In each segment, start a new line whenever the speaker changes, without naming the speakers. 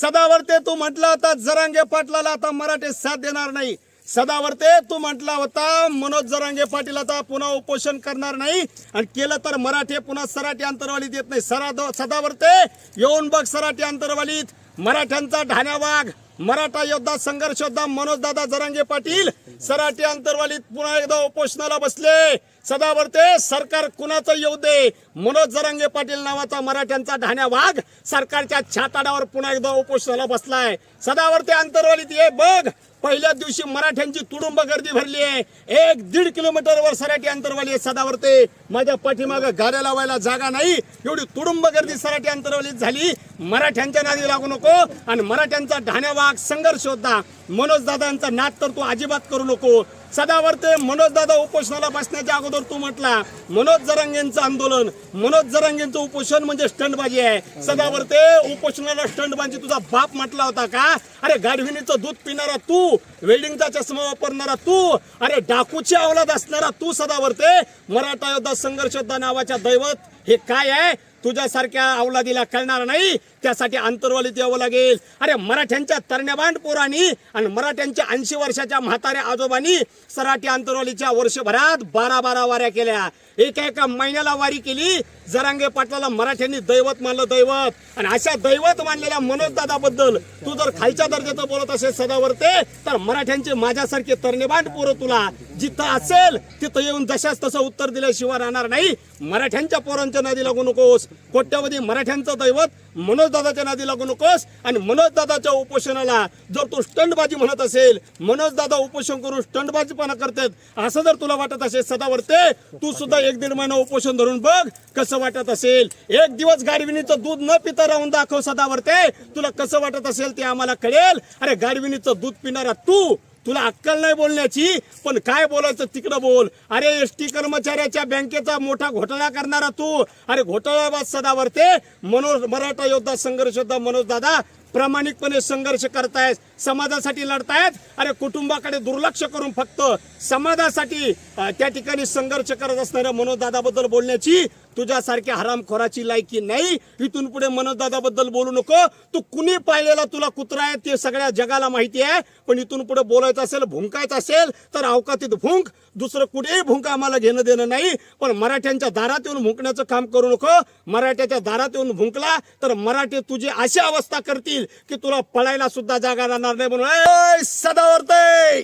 सदावर्ते तू म्हटला होता जरांगे पाटलाला आता मराठे साथ देणार नाही. सदावर्ते तू म्हटला होता मनोज जरांगे पाटील आता पुन्हा उपोषण करणार नाही. आणि केलं तर मराठे पुन्हा सराठी अंतरवालीत येत नाही. सरा सदावर्ते येऊन बघ सराठी अंतरवालीत. मराठ्यांचा ढाण्या वाघ मराठा योद्धा संघर्ष योद्धा मनोजदादा जरांगे पाटील सराठी अंतरवालीत पुन्हा एकदा उपोषणाला बसले. सदावरते सरकार कुणाचं येऊ दे? मनोज जरांगे पाटील नावाचा मराठ्यांचा ढाण्या वाघ सरकारच्या छाताडावर पुन्हा एकदा उपोषणाला बसलाय. सदावरते अंतरवालीत ये बघ. पहिल्याच दिवशी मराठ्यांची तुडुंब गर्दी भरली आहे. एक दीड किलोमीटरवर सराठी अंतरवाली आहे माझ्या पाठीमागं गाड्या लावायला जागा नाही. एवढी तुडुंब गर्दी सराठी अंतरवालीत झाली. मराठ्यांच्या नादी लागू नको आणि मराठ्यांचा ढाण्यावाघ संघर्ष होता. मनोज दादांचा नाद तर तू अजिबात करू नको. सदावर्ते मनोज दादा उपोषणाला बसण्याच्या अगोदर तू म्हटला मनोज जरांगेंचं आंदोलन मनोज जरांगेंचं उपोषण म्हणजे स्टंटबाजी आहे. सदावर्ते उपोषणाला स्टंटबाजी तुझा बाप म्हटला होता का? अरे गाढविणीचं दूध पिणारा तू वेल्डिंगचा चष्मा वापरणारा तू अरे डाकूची अवलाद असणारा तू सदावर्ते मराठा योद्धा संघर्ष योद्धा नावाच्या दैवत हे काय आहे? तुझ्यासारख्या अवलादीला कळणार नाही. त्यासाठी आंतरवालीत यावं लागेल. अरे मराठ्यांच्या तरण्याबांड पोरांनी आणि मराठ्यांच्या ऐंशी वर्षाच्या म्हाताऱ्या आजोबांनी सराठी आंतरवालीच्या वर्षभरात बारा बारा वाऱ्या केल्या. एका एका महिन्याला वारी केली. जरांगे पाटलाला मराठ्यांनी दैवत मानलं दैवत. आणि अशा दैवत मानलेल्या मनोजदादाबद्दल तू जर खालच्या दर्जाचं बोलत असेल सदावरते तर मराठ्यांचे माझ्यासारखे तरणेबांड पोरं तुला जिथं असेल तिथं येऊन जशाच तसं उत्तर दिल्याशिवाय राहणार नाही. मराठ्यांच्या पोरांच्या नदी लागू नकोस. कोट्यावधी मराठ्यांचं दैवत मनोज दादाच्या नादी लागू नकोस. आणि मनोज दादाच्या उपोषणाला जर तू स्टंटबाजी म्हणत असेल मनोजदादा उपोषण करून स्टंटबाजीपणा करतात असं जर तुला वाटत असेल सदावरते तू सुद्धा एक दीड महिना उपोषण धरून बघ कसं वाटत असेल. एक दिवस गाडविणीचं दूध न पिता राहून दाखव सदावरते तुला कसं वाटत असेल ते आम्हाला कळेल. अरे गाडविणीचं दूध पिणारा तू तुला अक्कल नाही बोलण्याची पण काय बोलायचं तिकडं बोल. अरे एस टी कर्मचाऱ्याच्या बँकेचा मोठा घोटाळा करणारा तू. अरे घोटाळाबाद सदावरते मनोज मराठा योद्धा संघर्ष योद्धा मनोज दादा. प्रामाणिकपणे संघर्ष करतायत समाजासाठी लढतायत. अरे कुटुंबाकडे दुर्लक्ष करून फक्त समाजासाठी त्या ठिकाणी संघर्ष करत असणाऱ्या मनोज दादाबद्दल बोलण्याची तुझ्यासारख्या हरामखोराची लायकी नाही. इथून पुढे मनोजदादाबद्दल बोलू नको. तू कुणी पाहिलेला तुला कुत्रा आहे ते सगळ्या जगाला माहिती आहे. पण इथून पुढे बोलायचं असेल भुंकायचं असेल तर अवकातीत भुंक. दुसरं कुठेही भुंक आम्हाला घेणं देणं नाही. पण मराठ्यांच्या दारात येऊन भुंकण्याचं काम करू नको. मराठ्याच्या दारात येऊन भुंकला तर मराठी तुझी अशी अवस्था करतील की तुला पळायला सुद्धा जागा राहणार नाही म्हणून. "ऐ, सदावर्ते!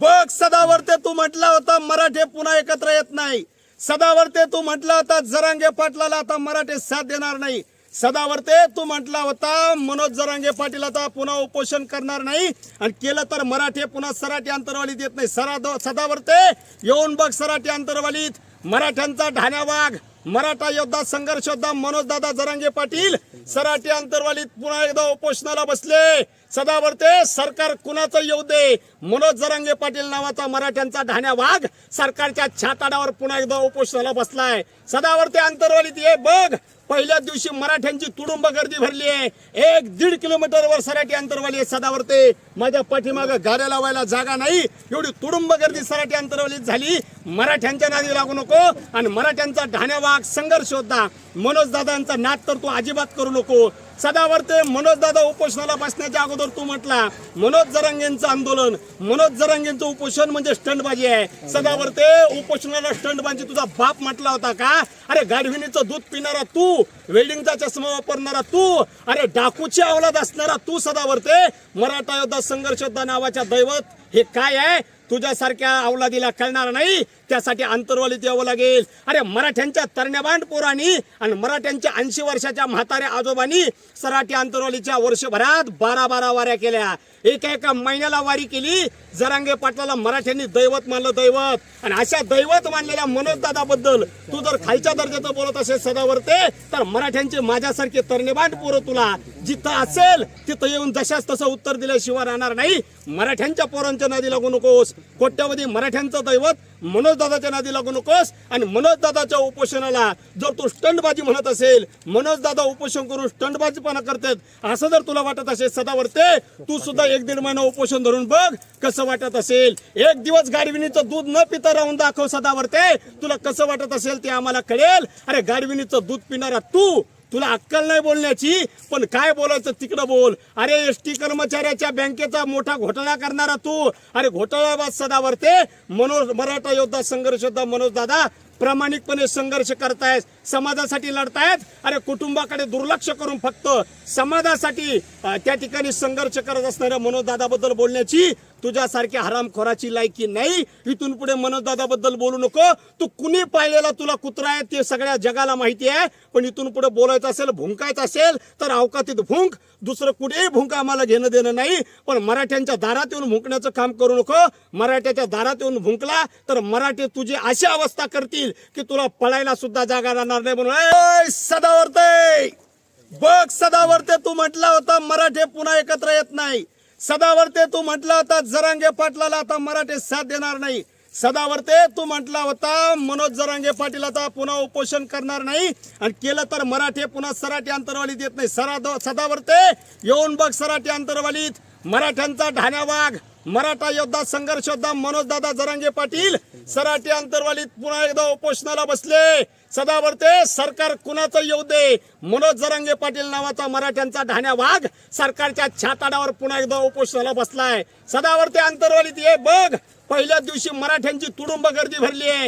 बघ सदावर्ते तू म्हटला होता मराठे पुन्हा एकत्र येत नाही. सदावर्ते तू म्हटला होता जरांगे पाटलाला आता मराठे साथ देणार नाही. सदावर्ते तू म्हटला होता मनोज जरांगे पाटील आता पुन्हा उपोषण करणार नाही. आणि केलं तर मराठे पुन्हा सराठी अंतरवालीत येत नाही. सरा सदावर्ते येऊन बघ सराठी अंतरवालीत. मराठ्यांचा ढाण्या वाघ. मराठा योद्धा संघर्ष योद्धा मनोज दादा जरांगे पाटील सराठी अंतरवालीत पुन्हा एकदा उपोषणाला बसले. सदावर्ते सरकार कुणाचं येऊ दे? मनोज जरांगे पाटील नावाचा मराठ्यांचा ढाण्या वाघ सरकारच्या छाताडावर पुन्हा एकदा उपोषणाला बसलाय. सदावर्ते अंतरवालीत ये बघ. पहिल्याच दिवशी मराठ्यांची तुडुंब गर्दी भरली आहे. एक दीड किलोमीटर वर सराठी अंतरवाली आहे सदावरते. माझ्या पाठीमागं गाड्या लावायला जागा नाही. एवढी तुडुंब गर्दी सराठी अंतरवालीत झाली. मराठ्यांच्या नादी लागू नको आणि मराठ्यांचा ढाण्या वाघ संघर्ष होता. मनोज दादांचा नाद तर तू अजिबात करू नको. सदावर्ते मनोज दादा उपोषणाला बसण्याच्या अगोदर तू म्हटला मनोज जरांगेंचं आंदोलन मनोज जरांगेंचं उपोषण म्हणजे स्टंटबाजी आहे. सदावर्ते उपोषणाला स्टंटबाजी तुझा बाप म्हटला होता का? अरे गाढविणीचं दूध पिणारा तू वेल्डिंगचा चष्मा वापरणारा तू अरे डाकूची अवलाद असणारा तू सदावर्ते मराठा योद्धा संघर्ष योद्धा नावाच्या दैवत हे काय आहे? तुझ्यासारख्या अवलादीला कळणार नाही. त्यासाठी आंतरवालीत यावं लागेल. अरे मराठ्यांच्या तरण्याबांड पोरांनी आणि मराठ्यांच्या ऐंशी वर्षाच्या म्हाताऱ्या आजोबांनी सराठी आंतरवालीच्या वर्षभरात बारा बारा वाऱ्या केल्या. एका एका महिन्याला वारी केली. जरांगे पाटलाला मराठ्यांनी दैवत मानलं दैवत. आणि अशा दैवत मानलेल्या मनोजदादाबद्दल तू जर खालच्या दर्जाचं बोलत असेल सदावरते तर मराठ्यांचे माझ्यासारखे तरणेबांड पोरं तुला जिथं असेल तिथं येऊन जशाच तसं उत्तर दिल्याशिवाय राहणार नाही. मराठ्यांच्या पोरांच्या नदी लागू नकोस. कोट्यावधी मराठ्यांचं दैवत मनोज दादाच्या नादी लागू नकोस. आणि मनोज दादाच्या उपोषणाला जर तू स्टंडबाजी म्हणत असेल मनोज दादा उपोषण करून स्टंटबाजीपणा करतात असं जर तुला वाटत असेल सदावरते तू सुद्धा एक दीड महिना उपोषण धरून बघ कसं वाटत असेल. एक दिवस गाडविणीचं दूध न पिता राहून दाखव सदावरते तुला कसं वाटत असेल ते आम्हाला कळेल. अरे गाडविणीचं दूध पिणारा तू तुला अक्कल नाही बोलण्याची पण काय बोलायचं तिकडं बोल. अरे एस टी कर्मचाऱ्याच्या बँकेचा मोठा घोटाळा करणारा तू. अरे घोटाळाबाद सदावरते मनोज मराठा योद्धा संघर्ष योद्धा मनोज दादा. प्रामाणिकपणे संघर्ष करतायत समाजासाठी लढतायत. अरे कुटुंबाकडे दुर्लक्ष करून फक्त समाजासाठी त्या ठिकाणी संघर्ष करत असणाऱ्या मनोज दादाबद्दल बोलण्याची तुझ्यासारख्या हरामखोराची लायकी नाही. इथून पुढे मनोजदादाबद्दल बोलू नको. तू कुणी पाहिलेला तुला कुत्रा आहे ते सगळ्या जगाला माहिती आहे. पण इथून पुढे बोलायचं असेल भुंकायचं असेल तर अवकातीत भुंक. दुसरं कुठेही भुंक आम्हाला घेणं देणं नाही. पण मराठ्यांच्या दारात येऊन भुंकण्याचं काम करू नको. मराठ्याच्या दारात येऊन भुंकला तर मराठी तुझी अशी अवस्था करतील की तुला पळायला सुद्धा जागा राहणार नाही म्हणून. "ऐ, सदावर्ते! बघ सदावर्ते तू म्हटला होता मराठे पुन्हा एकत्र येत नाही. सदावर्ते तू म्हटला होता जरांगे पाटलाला आता मराठे साथ देणार नाही. सदावर्ते तू म्हटला होता मनोज जरांगे पाटील आता पुन्हा उपोषण करणार नाही. आणि केलं तर मराठे पुन्हा सराठी अंतरवालीत येत नाही. सरा सदावर्ते येऊन बघ सराठी अंतरवालीत. मराठ्यांचा ढाण्या वाघ मराठा योद्धा संघर्ष योद्धा मनोजदादा जरांगे पाटील सराठी अंतरवालीत पुन्हा एकदा उपोषणाला बसले. सदावरते सरकार कुणाचं येऊ दे? मनोज जरांगे पाटील नावाचा मराठ्यांचा ढाण्या वाघ सरकारच्या छाताडावर पुन्हा एकदा उपोषणाला बसलाय. सदावरते अंतरवालीत ये बघ. पहिल्या दिवशी मराठ्यांची तुडुंब गर्दी भरली आहे.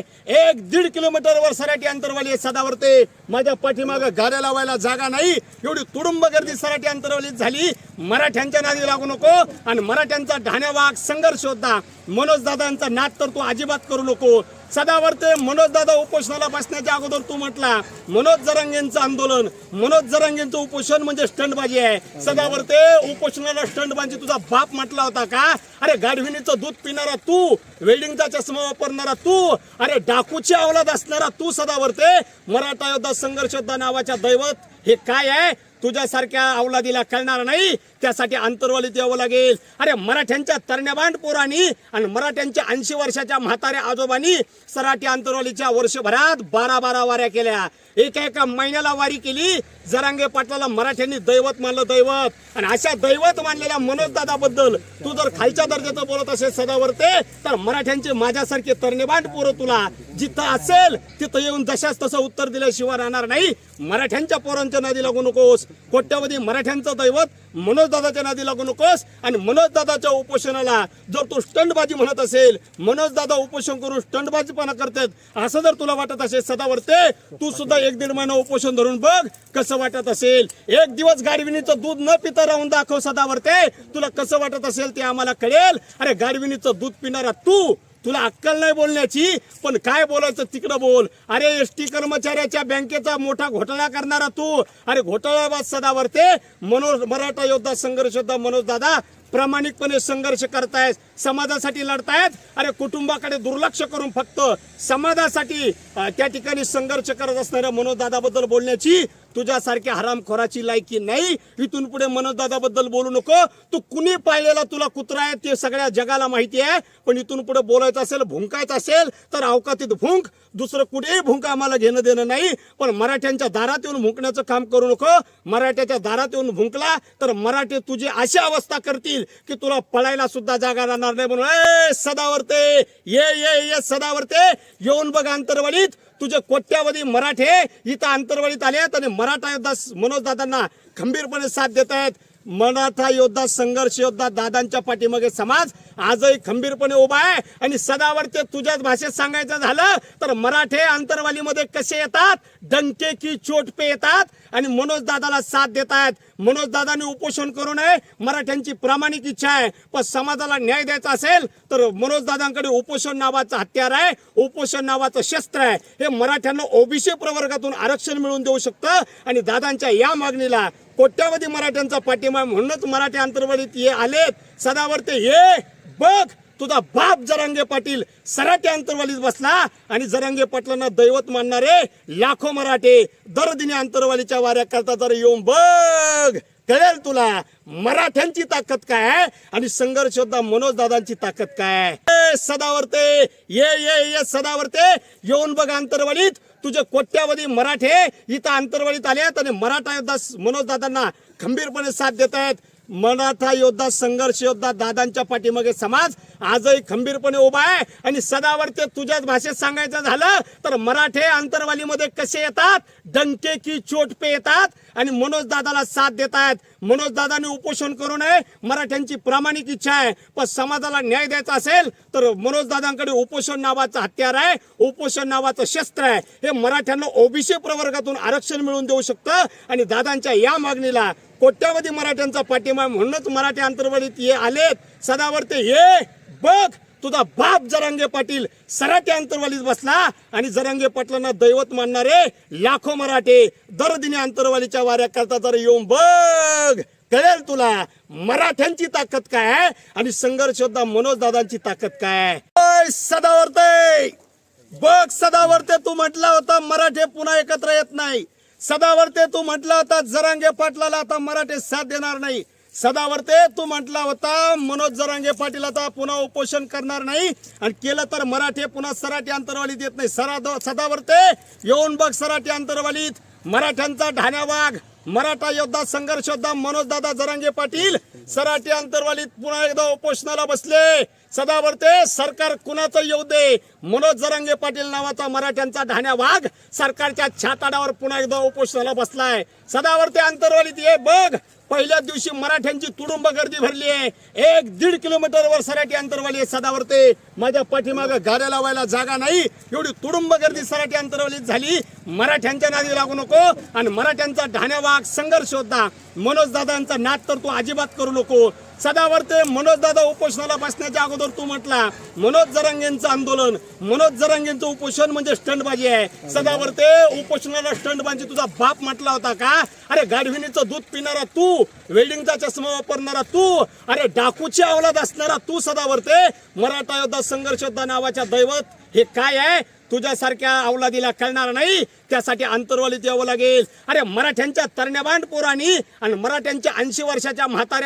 एक दीड किलोमीटरवर सराठी अंतरवाली आहे सदावर्ते. माझ्या पाठीमागं गाड्या लावायला जागा नाही. एवढी तुडुंब गर्दी सराठी अंतरवालीत झाली. मराठ्यांच्या नादी लागू नको आणि मराठ्यांचा ढाण्यावाघ संघर्ष होता. मनोज दादांचा नाद तर तू अजिबात करू नको. सदावरते मनोज दादा उपोषणाला बसण्याच्या अगोदर तू म्हटला मनोज जरांगेंचं आंदोलन मनोज जरांगेंचं उपोषण म्हणजे स्टंटबाजी आहे. सदावरते उपोषणाला स्टंटबाजी तुझा बाप म्हटला होता का? अरे गाढविणीचं दूध पिणारा तू वेल्डिंगचा चष्मा वापरणारा तू अरे डाकूची अवलाद असणारा तू सदावरते मराठा योद्धा संघर्ष योद्धा नावाच्या दैवत हे काय आहे? तुझ्यासारख्या अवलादीला कळणार नाही. त्यासाठी अंतर्वलीत यावं लागेल. अरे मराठ्यांच्या तरण्याबांड पोरांनी आणि मराठ्यांच्या ऐंशी वर्षाच्या म्हाताऱ्या आजोबांनी सराठी अंतरवलीच्या वर्षभरात बारा बारा वाऱ्या केल्या. एका एका महिन्याला वारी केली. जरांगे पाटलाला मराठ्यांनी दैवत मानलं दैवत. आणि अशा दैवत मानलेल्या मनोजदादाबद्दल तू जर खालच्या दर्जाचं बोलत असेल सदावरते तर मराठ्यांचे माझ्यासारखे तरणेबांड पोरं तुला जिथं असेल तिथं येऊन जशाच तसं उत्तर दिल्याशिवाय राहणार नाही. मराठ्यांच्या पोरांच्या नादी लागू नकोस. कोट्यावधी मराठ्यांचं दैवत मनोज दादाच्या नादी लागू नकोस. आणि मनोज दादाच्या उपोषणाला जर तू स्टंटबाजी म्हणत असेल मनोज दादा उपोषण करून स्टंटबाजीपणा करतात असं जर तुला वाटत असेल सदावरते तू सुद्धा एक दीड महिना उपोषण धरून बघ कसं वाटत असेल. एक दिवस गाडविणीचं दूध न पिता राहून दाखव सदावरते. तुला कसं वाटत असेल ते आम्हाला कळेल. अरे गाडविणीचं दूध पिणारा तू तुला अक्कल नाही बोलण्याची पण काय बोलायचं तिकडं बोल. अरे एस टी कर्मचाऱ्याच्या बँकेचा मोठा घोटाळा करणारा तू. अरे घोटाळाबाद सदावरते मनोज मराठा योद्धा संघर्ष योद्धा मनोज दादा प्रामाणिकपणे संघर्ष करतायत समाजासाठी लढतायत अरे कुटुंबाकडे दुर्लक्ष करून फक्त समाजासाठी त्या ठिकाणी संघर्ष करत असणाऱ्या मनोज दादाबद्दल बोलण्याची तुझ्यासारख्या हरामखोराची लायकी नाही. इथून पुढे मनोजदादाबद्दल बोलू नको. तू कुणी पाहिलेला तुला कुत्रा आहे ते सगळ्या जगाला माहिती आहे. पण इथून पुढे बोलायचं असेल भुंकायचं असेल तर अवकातीत भुंक. दुसरं कुठेही भुंक आम्हाला घेणं देणं नाही. पण मराठ्यांच्या दारात येऊन भुंकण्याचं काम करू नको. मराठ्याच्या दारात येऊन भुंकला तर मराठी तुझी अशी अवस्था करतील की तुला पळायला सुद्धा जागा राहणार नाही म्हणून "ए, सदावरते ये ये ये सदावरते येऊन बघ अंतरवलीत. तुझे कोट्यावधी मराठे इथं अंतरवलीत आले आहेत आणि मराठा योद्धा मनोजदादांना खंबीरपणे साथ देत आहेत. मराठा योद्धा संघर्ष योद्धा दादांच्या पाठीमागे समाज आजही खंबीरपणे उभा आहे. आणि सदावर ते तुझ्याच भाषेत सांगायचं झालं तर मराठे अंतरवालीमध्ये कसे येतात? डंके की चोट पे येतात? आणि मनोज दादाला साथ देत आहेत. मनोज दादाने उपोषण करू नये. मराठ्यांची प्रामाणिक इच्छा आहे. पण समाजाला न्याय द्यायचा असेल तर मनोज दादांकडे उपोषण नावाचं हत्यार आहे. उपोषण नावाचं शस्त्र आहे. हे मराठ्यांना ओबीसी प्रवर्गातून आरक्षण मिळवून देऊ शकतं. आणि दादांच्या या मागणीला कोट्यावधी मराठ्यांचा पाठिंबा म्हणूनच मराठी अंतर्वालीत ये आलेत. सदावर्ते ये. बघ. तुझा बाप जरांगे पाटील सराटे अंतरवालीत बसला आणि जरांगे पाटलांना दैवत मानणारे लाखो मराठे दरदिनी अंतरवालीच्या वाऱ्या करता जर येऊन बघ. कळेल तुला मराठ्यांची ताकद काय आहे आणि संघर्ष योद्धा मनोज दादांची ताकद काय आहे? सदावरते ये ये ये सदावरते येऊन बघ अंतरवालीत. तुझे कोट्यावधी मराठे इथं अंतरवालीत आले आहेत आणि मराठा योद्धा मनोज दादांना खंबीरपणे साथ देत आहेत मराठा योद्धा संघर्ष योद्धा दादांच्या पाठीमागे समाज आजही खंबीरपणे उभा आहे. आणि सदावर ते तुझ्याच भाषेत सांगायचं झालं तर मराठे अंतरवालीमध्ये कसे येतात? डंके की चोट पे येतात? आणि मनोज दादाला साथ देत आहेत मनोज दादाने उपोषण करू नये मराठ्यांची प्रामाणिक इच्छा आहे. पण समाजाला न्याय द्यायचा असेल तर मनोज दादांकडे उपोषण नावाचं हत्यार आहे उपोषण नावाचं शस्त्र आहे. हे मराठ्यांना ओबीसी प्रवर्गातून आरक्षण मिळवून देऊ शकतं. आणि दादांच्या या मागणीला कोट्यावधी मराठ्यांचा पाठिंबा म्हणूनच मराठी अंतर्वालीत ये आलेत. सदावर्ते ये बघ तुझा बाप जरांगे पाटील सराटे अंतरवालीत बसला आणि जरांगे पाटलांना दैवत मानणारे लाखो मराठे दरदिनी अंतरवालीच्या वाऱ्या करता जर येऊन बघ. कळेल तुला मराठ्यांची ताकद काय आहे आणि संघर्ष योद्धा मनोज दादांची ताकद काय आहे? सदावर्ते बघ सदावर्ते तू म्हटला होता मराठे पुन्हा एकत्र येत नाही. सदावर्ते तू म्हटला होता जरांगे पाटलाला आता मराठे साथ देणार नाही. सदावर्ते तू म्हटला होता मनोज जरांगे पाटील आता पुन्हा उपोषण करणार नाही. आणि केलं तर मराठे पुन्हा सराठी अंतरवालीत येत नाही. सरा सदावर्ते येऊन बघ सराठी अंतरवालीत. मराठ्यांचा ढाण्या वाघ. मराठा योद्धा संघर्ष योद्धा मनोज दादा जरांगे पाटील सराठी अंतरवालीत पुन्हा एकदा उपोषणाला बसले. सदावर्ते सरकार कुणाचं येऊ दे? मनोज जरांगे पाटील नावाचा मराठ्यांचा ढाण्या वाघ सरकारच्या छाताडावर पुन्हा एकदा उपोषणाला बसलाय. सदावर्ते अंतरवालीत ये बघ. पहिल्याच दिवशी मराठ्यांची तुडुंब गर्दी भरली आहे. एक दीड किलोमीटरवर सराठी अंतरवाली आहे सदावर्ते. माझ्या पाठीमागं गाड्या लावायला जागा नाही. एवढी तुडुंब गर्दी सराठी अंतरवालीत झाली. मराठ्यांच्या नादी लागू नको आणि मराठ्यांचा ढाण्यावाघ संघर्ष होता. मनोज दादांचा नाद तर तू अजिबात करू नको. सदावर्ते मनोज दादा उपोषणाला बसण्याच्या अगोदर तू म्हटला मनोज जरांगेंचं आंदोलन मनोज जरांगेंचं उपोषण म्हणजे स्टंटबाजी आहे. सदावर्ते उपोषणाला स्टंटबाजी तुझा बाप म्हटला होता का? अरे गाढविणीचं दूध पिणारा तू वेल्डिंगचा चष्मा वापरणारा तू अरे डाकूची अवलाद असणारा तू सदावर्ते मराठा योद्धा संघर्ष योद्धा नावाच्या दैवत हे काय आहे? तुझ्यासारख्या अवलादीला कळणार नाही त्यासाठी अंतरवालीत यावं लागेल. अरे मराठ्यांच्या तरण्याबांड पोरांनी आणि मराठ्यांच्या ऐंशी वर्षाच्या म्हाताऱ्या